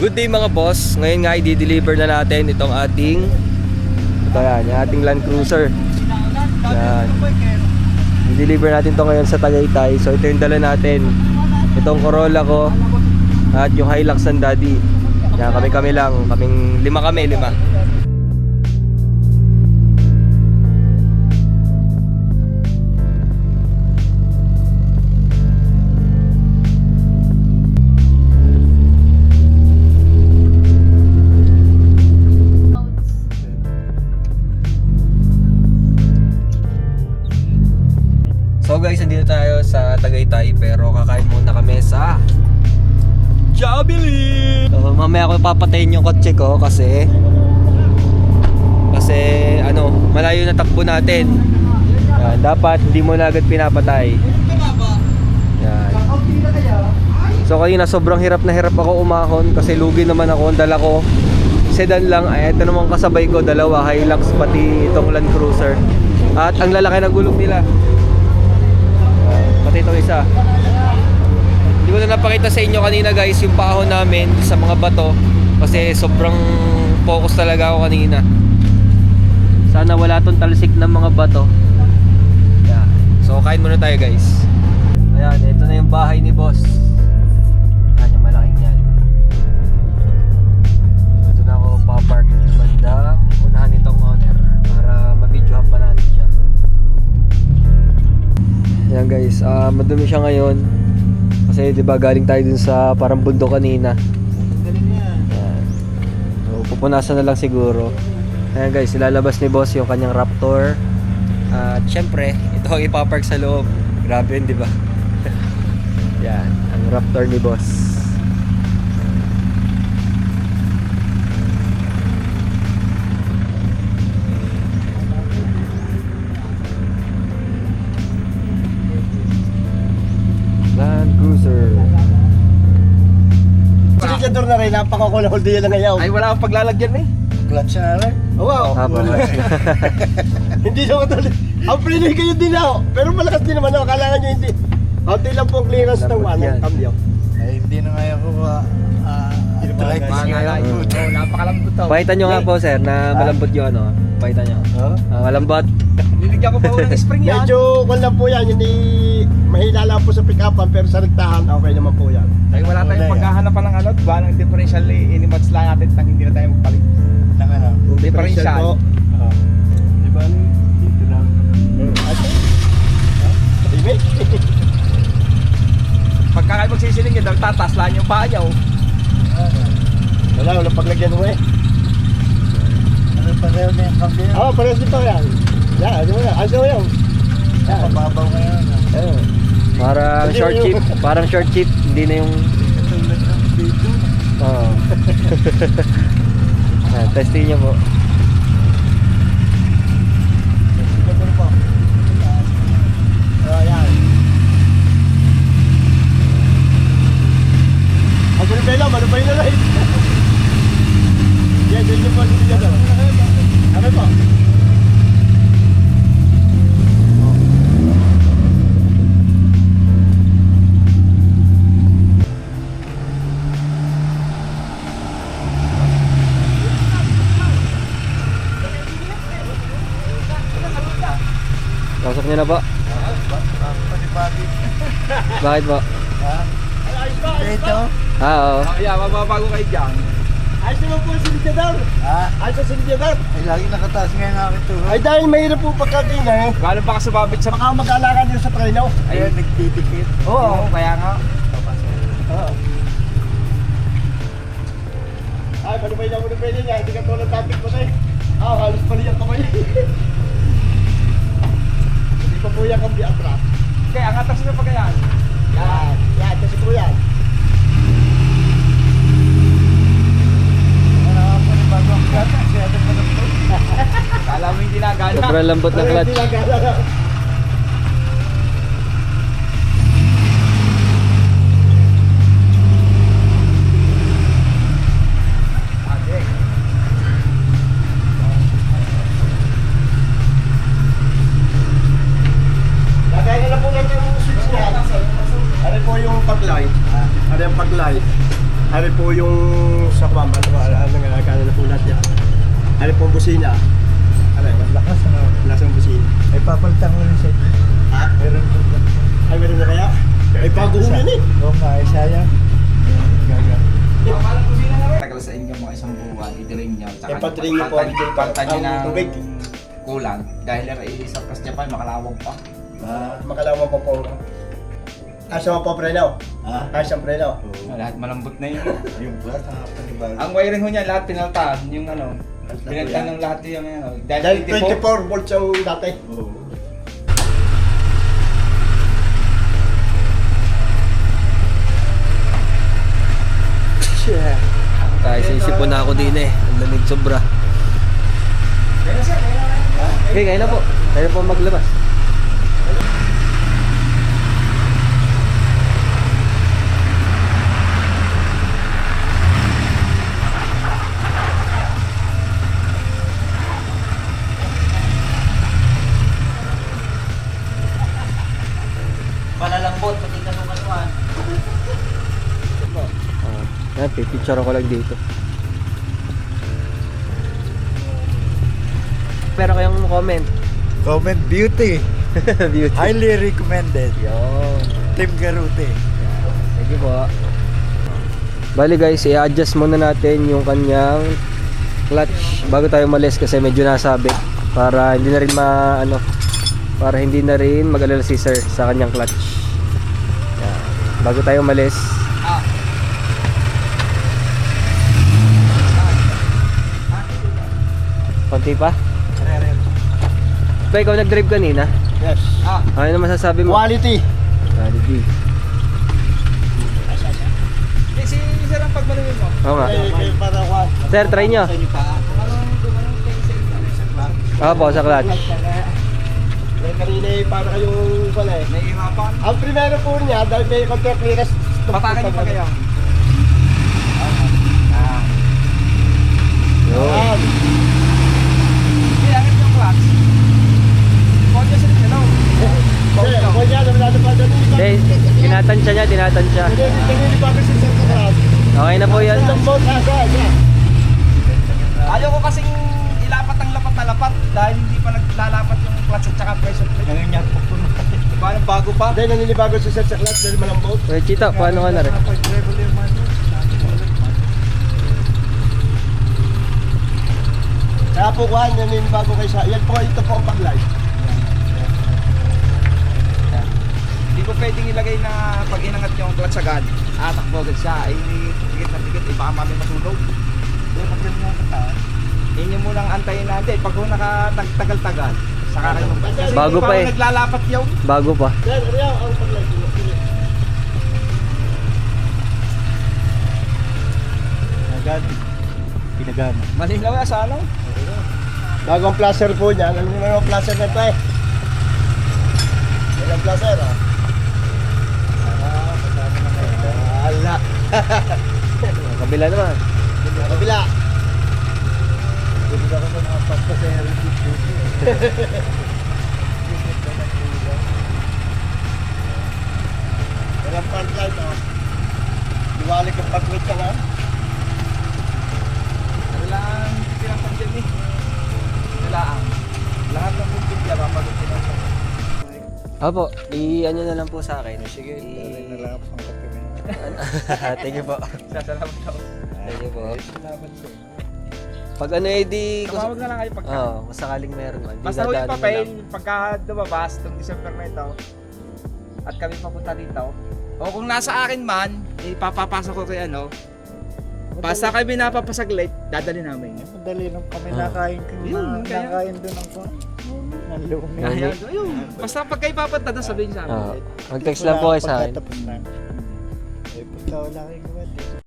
Good day mga boss. Ngayon nga i-deliver na natin itong ating ito yan, yung ating Land Cruiser. Yan. I-deliver natin to ngayon sa Tagaytay. So ito yung dala natin. Itong Corolla ko at yung Hilux ng Daddy. Yan, kami-kami lang. Kaming lima kami, lima. So guys, andito tayo sa Tagaytay pero kakain muna kami sa Jollibee! So, mamaya ako papatayin yung kotse ko kasi kasi ano, malayo na takbo natin. Yan, dapat hindi mo na agad pinapatay. Yan. So kanina sobrang hirap na hirap ako umahon kasi lugi naman ako. Ang dala ko sedan lang. Ay, ito naman kasabay ko, dalawa Hilux pati itong Land Cruiser. At ang lalaki ng gulong nila. Pati itong isa. Hindi ko na napakita sa inyo kanina guys yung paahon namin sa mga bato kasi sobrang focus talaga ako kanina. Sana wala tong talsik ng mga bato. Yeah. So kain muna tayo guys. Ayan, ito na yung bahay ni boss. Madumi siya ngayon. Kasi 'di ba galing tayo dun sa parang bundok kanina. Ayan. So, pupunasan na lang siguro. Ayan guys, ilalabas ni boss yung kanyang Raptor. At syempre, ito ang ipapark sa loob. Grabe yun, di ba? Yan, ang Raptor ni boss. Na rin, napakakulahol din yan na ngayon. Ay, wala akong paglalagyan eh. clutch na rin. Oo, wow. Ah, hindi naman tuloy. Ang prenoy kayo din ako. Pero malakas din naman ako. Kailangan nyo hindi. Kunti lang po ang clearance ng ano, cambio. Eh, hindi na nga ako uh, right Mga ngayon. Oo, napakalambot daw. Pakitan nyo nga po sir na malambot yung ano. Pakitan nyo. Huh? Ah, malambot. Niligyan ko pa ulit ng spring yan. Medyo, kung lang po yan, hindi mahina lang po sa pick-upan, pero sa ragtahan, okay naman po yan. Ay, wala tayong Wala paghahanapan ng ano, ba ng differential eh, inimats lang natin nang hindi na tayo magpalit. Ng ano? Differential. po. Ah. Di ba? Dito lang. Ate? Tahimik? Pagka kayo magsisiling yun, tataas lang yung paa niya. oh. Wala, wala paglagyan mo eh. Ano pa rin yung kambyo? Oo, oh, parehas dito yan. Yan, ano mo yan? Ano mo yan? Yan. Mababaw ngayon. Ayun. Parang Hindi short chip. Parang short chip. Hindi na yung... Oo. Ah, testing nyo po. Oh, yan. Ano yun na rin? Yan, dyan yung po, dyan Pasok nyo na po. Bakit po? Dito? Ah, oo. Yeah, mababago kayo dyan. Ayos naman po ang sinidyador. Ha? Ayos ang sinidyador. Ay, lagi nakataas ngayon ang aking tuhod. Ay dahil mahirap po pagkatina eh. Gano'n pa ka sumabit sa... Baka mag-alakan din sa preno. Ayun, nagtitipid. Oo. kaya nga. Oo. Ay, ba yung pwede niya? Hindi ka tulad topic mo tayo. Ah, halos pali ang kamay. Pa po yan kang atras. Kaya, ang atas na pa kaya. Yan, yan, kasi po yan. Kala mo yung ginagana. Sobrang lambot ng clutch. Hindi lang gala. Ate. Lagay na lang po natin yung switch niya. Ano po yung? Ano? Ano po sa kwamba, ano ba, ano nga, kano na po lahat yan. Ano pong busina? Ano yun? Lakas na. Lasang busina. Ay papalitan ko rin siya. Ha? Meron po. Ay, meron na kaya? Ay, bago ko yun eh. Oo nga, ay sayang. Gaga. Tagal sa inyo mga isang buwan, itirin nyo. Eh, patirin nyo po ang Pagtan ang ng tubig. kulang. Dahil sa kas Japan, makalawag pa. Ah. Makalawa po po. Asa mo po preno? Ah. Asa ang preno? Lahat malambot na yun. Yung plat, ang panibago. ang wiring ho niya, lahat pinaltan. Yung ano, pinaltan ng lahat yung ano. Dahil Dahil 24 volts ang dati. Oo. Tayo sisipon na ako din eh. Ang lamig sobra. Okay, kaya na po. Kaya na po maglabas. Oh, yan, pipicture ako lang dito. Pero kayong comment. Comment beauty. Beauty. Highly recommended. Yun. Team Garute. Sige po. Bali guys, i-adjust muna natin yung kanyang clutch bago tayo malis kasi medyo nasabit para hindi na rin ma ano para hindi na rin mag-alala si sir sa kanyang clutch. Yan. Bago tayo malis. Konti pa? Pa, ikaw nag-drive kanina? Yes. Ah, Ano naman masasabi mo? Quality. Quality. eh, si Sir ang pagmalumin mo. Oo nga. Sir, try nyo. Opo, sa clutch. Kanina eh, para kayong pala eh. Nahihirapan. Ang primero po niya, dahil may control clearance. Patakan niyo pa kayo. Yun. Yan. Hindi, angit yung clutch. Konyo sa inyo, Kasi, kung yan, wala na pa dyan. Hindi, tinatansya niya, tinatansya. Okay na po yan. Ayaw ko kasing ilapat ang lapat na lapat dahil hindi pa naglalapat yung clutch at saka pressure plate. Ngayon niya po puno. Diba, bago pa? Hindi, naninibago sa sa clutch dahil malambot. Wait, Chita, paano ka na rin? Kaya po, Juan, naninibago kayo sa... Yan po, ito po ang pag-live. Hindi ko pwedeng ilagay na pag inangat yung clutch agad, atakbo agad siya. Ay, dikit na dikit, eh, baka mami masunog. Hindi, magyan mo ka ta. Yun yung munang antayin natin. Pag kung nakatagal-tagal, saka kayo mag- Kasi Bago hindi pa eh. naglalapat yun. Bago pa. Yan, ano yan, ang. Sige. Agad. Pinagana. Malinaw yan sa ano? Bago ang placer po niya, ano naman ang placer na ito eh. Yan ang placer, ah. Kabila naman. Kabila. Na nakapagpa sa heritage duty. Yan ang front light, oh. Liwalik ang pag-wait ka nga. Kailangan pinapag dyan eh. Kailangan. Lahat ng kumpilya, papagod pinapag. Opo, i-ano na lang po sa akin. Sige, I- na lang mo. Thank you po. Sasalamat ako. Thank you po. Salamat po. Pag ano eh, di... Tumawag na lang kayo pagka. Oo, kung sakaling meron man. di Basta ho yung dadaanan papel, lang. pagka lumabas itong December na ito, at kami papunta dito, o kung nasa akin man, ipapapasok ko kay ano, basta kami napapasaglit, dadali namin. Madali nung kami Ah. nakain ko. Yun, na- kaya- Nakain doon ako. Ang lumi. Ayun, ayun. Basta pag kayo papunta doon, sabihin sa Oo. amin. Mag-text lang po kayo sa akin. Pagkatapos na. Eh, punta wala kayo gawa.